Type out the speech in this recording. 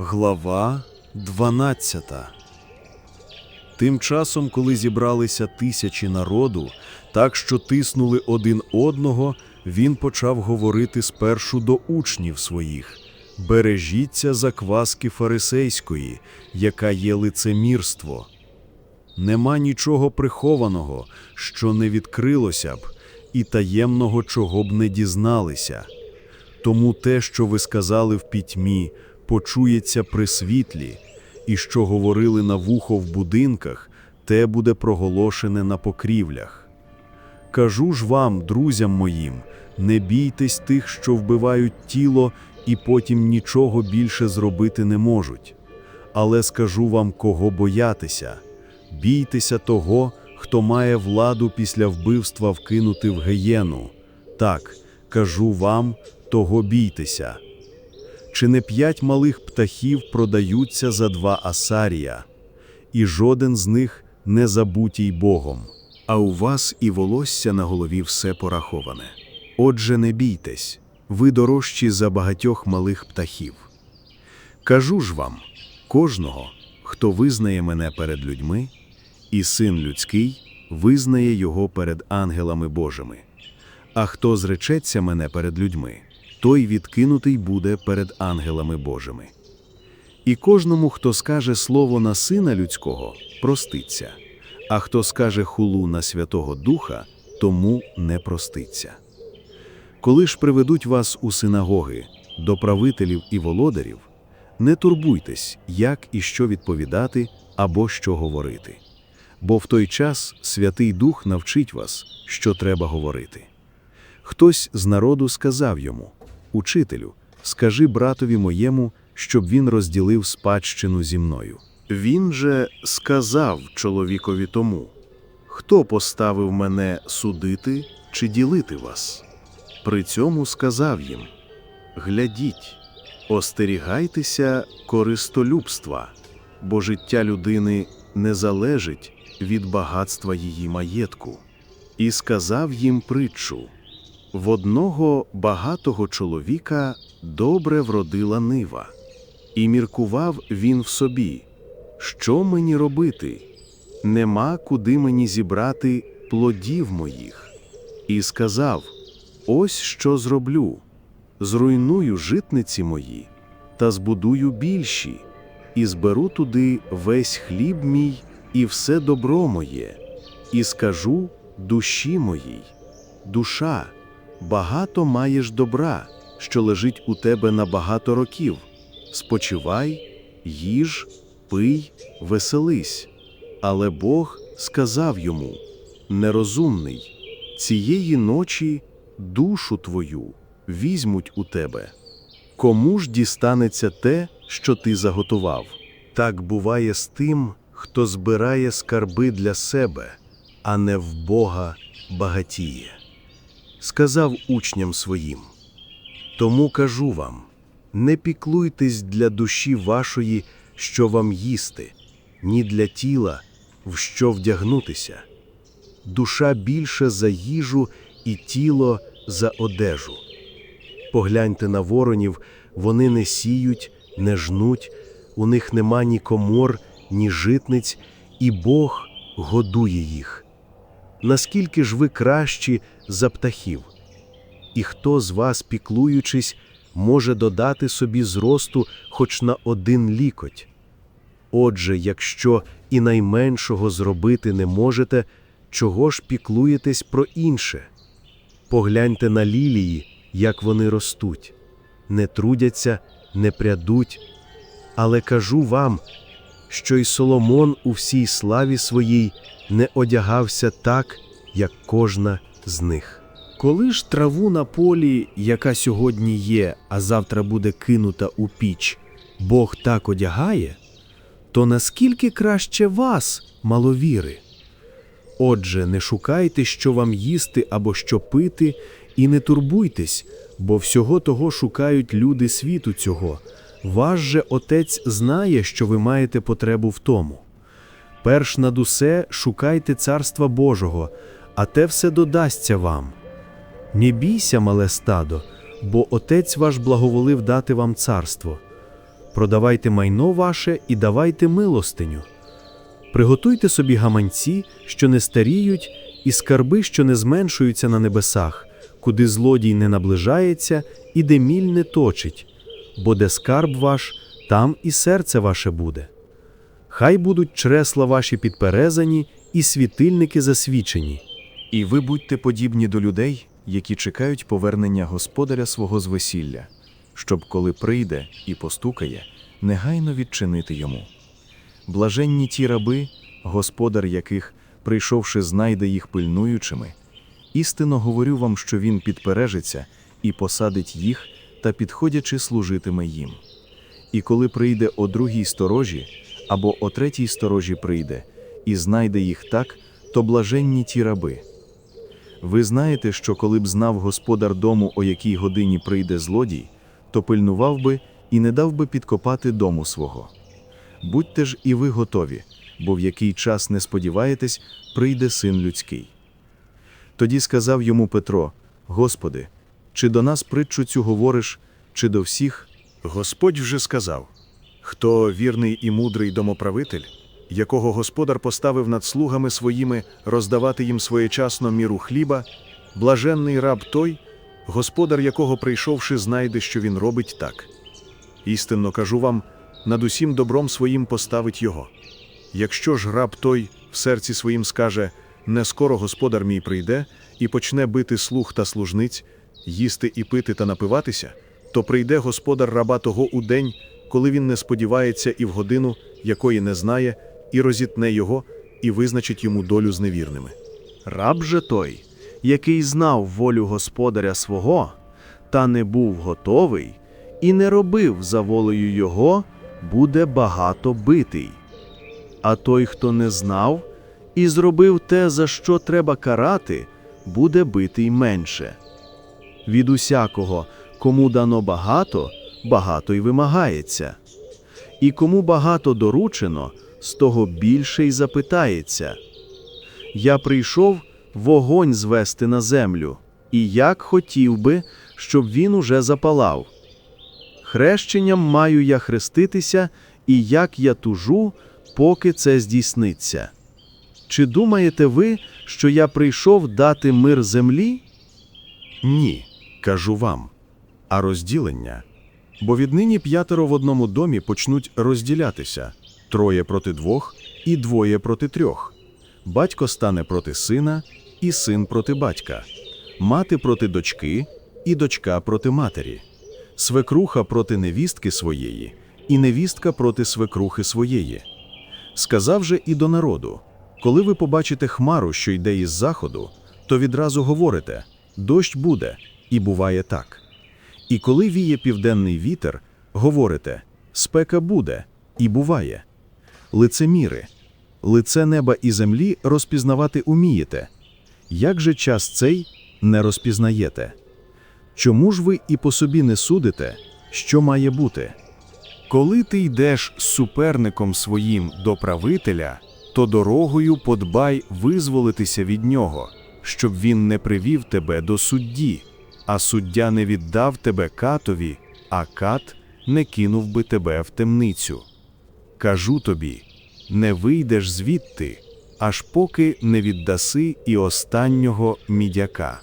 Глава 12 Тим часом, коли зібралися тисячі народу, так що тиснули один одного, він почав говорити спершу до учнів своїх: Бережіться закваски фарисейської, яка є лицемірство. Нема нічого прихованого, що не відкрилося б, і таємного, чого б не дізналися. Тому те, що ви сказали в пітьмі, почується при світлі, і що говорили на вухо в будинках, те буде проголошене на покрівлях. Кажу ж вам, друзям моїм, не бійтесь тих, що вбивають тіло, і потім нічого більше зробити не можуть. Але скажу вам, кого боятися. Бійтеся того, хто має владу після вбивства вкинути в геєну. Так, кажу вам, того бійтеся. Чи не п'ять малих птахів продаються за два асарія, і жоден з них не забутій Богом. А у вас і волосся на голові все пораховане. Отже, не бійтесь, ви дорожчі за багатьох малих птахів. Кажу ж вам, кожного, хто визнає мене перед людьми, і син людський визнає його перед ангелами Божими. А хто зречеться мене перед людьми, той відкинутий буде перед ангелами Божими. І кожному, хто скаже слово на сина людського, проститься, а хто скаже хулу на Святого Духа, тому не проститься. Коли ж приведуть вас у синагоги до правителів і володарів, не турбуйтесь, як і що відповідати або що говорити. Бо в той час Святий Дух навчить вас, що треба говорити. Хтось з народу сказав йому: Учителю, скажи братові моєму, щоб він розділив спадщину зі мною. Він же сказав чоловікові тому: Хто поставив мене судити чи ділити вас? При цьому сказав їм: Глядіть, остерігайтеся користолюбства, бо життя людини не залежить від багатства її маєтку. І сказав їм притчу: в одного багатого чоловіка добре вродила нива, і міркував він в собі, що мені робити? Нема куди мені зібрати плодів моїх. І сказав: Ось що зроблю: зруйную житниці мої та збудую більші, і зберу туди весь хліб мій і все добро моє, і скажу душі моїй, душа, багато маєш добра, що лежить у тебе на багато років. Спочивай, їж, пий, веселись. Але Бог сказав йому: Нерозумний, цієї ночі душу твою візьмуть у тебе. Кому ж дістанеться те, що ти заготував? Так буває з тим, хто збирає скарби для себе, а не в Бога багатіє. Сказав учням своїм: Тому кажу вам: не піклуйтесь для душі вашої, що вам їсти, ні для тіла, в що вдягнутися. Душа більше за їжу і тіло за одежу. Погляньте на воронів, вони не сіють, не жнуть, у них нема ні комор, ні житниць, і Бог годує їх. Наскільки ж ви кращі за птахів? І хто з вас, піклуючись, може додати собі зросту хоч на один лікоть? Отже, якщо і найменшого зробити не можете, чого ж піклуєтесь про інше? Погляньте на лілії, як вони ростуть, не трудяться, не прядуть. Але кажу вам, що й Соломон у всій славі своїй не одягався так, як кожна з них. Коли ж траву на полі, яка сьогодні є, а завтра буде кинута у піч, Бог так одягає, то наскільки краще вас, маловіри? Отже, не шукайте, що вам їсти або що пити, і не турбуйтесь, бо всього того шукають люди світу цього. Ваш же Отець знає, що ви маєте потребу в тому. Перш над усе шукайте Царства Божого, а те все додасться вам. Не бійся, мале стадо, бо Отець ваш благоволив дати вам царство. продавайте майно ваше і давайте милостиню. Приготуйте собі гаманці, що не старіють, і скарби, що не зменшуються на небесах, куди злодій не наближається і де міль не точить, бо де скарб ваш, там і серце ваше буде. Хай будуть чресла ваші підперезані і світильники засвічені. І ви будьте подібні до людей, які чекають повернення господаря свого з весілля, щоб, коли прийде і постукає, негайно відчинити йому. Блаженні ті раби, господар яких, прийшовши, знайде їх пильнуючими. Істинно говорю вам, що він підпережиться і посадить їх та, підходячи, служитиме їм. І коли прийде о другій сторожі або о третій сторожі прийде і знайде їх так, то блаженні ті раби. Ви знаєте, що коли б знав господар дому, о якій годині прийде злодій, то пильнував би і не дав би підкопати дому свого. Будьте ж і ви готові, бо в який час не сподіваєтесь, прийде син людський. Тоді сказав йому Петро: Господи, чи до нас притчу цю говориш, чи до всіх? Господь вже сказав: хто вірний і мудрий домоправитель, якого господар поставив над слугами своїми роздавати їм своєчасно міру хліба, блаженний раб той, господар якого прийшовши, знайде, що він робить так. Істинно кажу вам, над усім добром своїм поставить його. Якщо ж раб той в серці своїм скаже: не скоро господар мій прийде і почне бити слуг та служниць, їсти і пити та напиватися, то прийде господар раба того у день, коли він не сподівається, і в годину, якої не знає, і розітне його, і визначить йому долю з невірними. Раб же той, який знав волю господаря свого, та не був готовий і не робив за волею його, буде багато битий. А той, хто не знав і зробив те, за що треба карати, буде битий менше. Від усякого, кому дано багато, багато й вимагається. І кому багато доручено, з того більше й запитається. Я прийшов вогонь звести на землю, і як хотів би, щоб він уже запалав. Хрещенням маю я хреститися, і як я тужу, поки це здійсниться. Чи думаєте ви, що я прийшов дати мир землі? Ні, кажу вам. А розділення. Бо віднині п'ятеро в одному домі почнуть розділятися троє проти двох і двоє проти трьох. Батько стане проти сина, і син проти батька, мати проти дочки, і дочка проти матері, свекруха проти невістки своєї, і невістка проти свекрухи своєї. Сказав же і до народу: коли ви побачите хмару, що йде із заходу, то відразу говорите: дощ буде, і буває так. І коли віє південний вітер, говорите: спека буде, і буває. Лицеміри, лице неба і землі розпізнавати умієте. Як же час цей не розпізнаєте? Чому ж ви і по собі не судите, що має бути? Коли ти йдеш з суперником своїм до правителя, то дорогою подбай визволитися від нього, щоб він не привів тебе до судді, а суддя не віддав тебе катові, а кат не кинув би тебе в темницю. Кажу тобі, не вийдеш звідти, аж поки не віддаси і останнього мідяка.